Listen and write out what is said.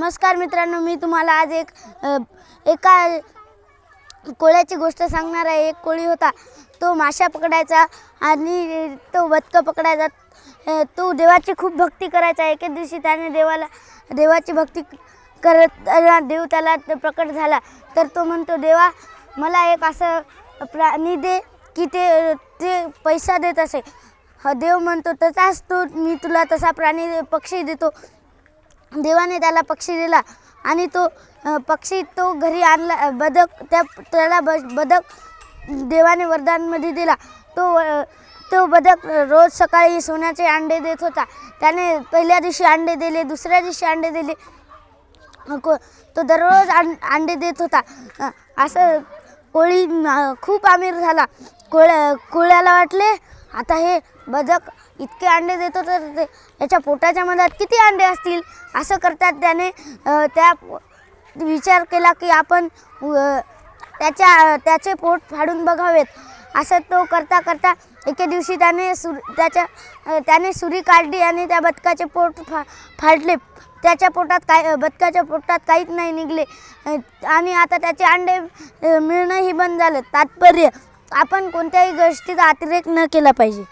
नमस्कार मित्रांनो मी तुम्हाला आज एक एका कोळ्याची गोष्ट सांगणार आहे. एक कोळी होता तो माशा पकडायचा आणि तो बदकं पकडायचा. तो देवाची खूप भक्ती करायचा. एके दिवशी त्याने देवाला देवाची भक्ती करत देव त्याला प्रकट झाला. तर तो म्हणतो देवा मला एक असं प्राणी दे की ते ते पैसा देत असे. हा देव म्हणतो तसाच तो मी तुला तसा प्राणी पक्षी देतो. देवाने त्याला पक्षी दिला आणि तो पक्षी तो घरी आणला बदक त्या त्याला ब बदक देवाने वरदानमध्ये दिला. तो तो बदक रोज सकाळी सोन्याचे अंडे देत होता. त्याने पहिल्या दिवशी अंडे दिले दुसऱ्या दिवशी अंडे दिले. को तो दररोज आं अंडे देत होता. असं कोळी खूप आमीर झाला. कोळ्या कोळ्याला वाटले आता हे बदक इतके अंडे देतो तर ते याच्या पोटाच्या मधात किती अंडे असतील? असं करतात त्याने त्या विचार केला की आपण त्याच्या त्याचे पोट फाडून बघावेत. असं तो करता करता एके दिवशी त्याने सुर त्याच्या त्याने सुरी काढली आणि त्या बदकाचे पोट फा फाडले. त्याच्या पोटात काय बदकाच्या पोटात काहीच नाही निघले. आणि आता त्याचे अंडे मिळणंही बंद झालं. तात्पर्य आपण कोणत्याही गोष्टीचा अतिरेक न केला पाहिजे.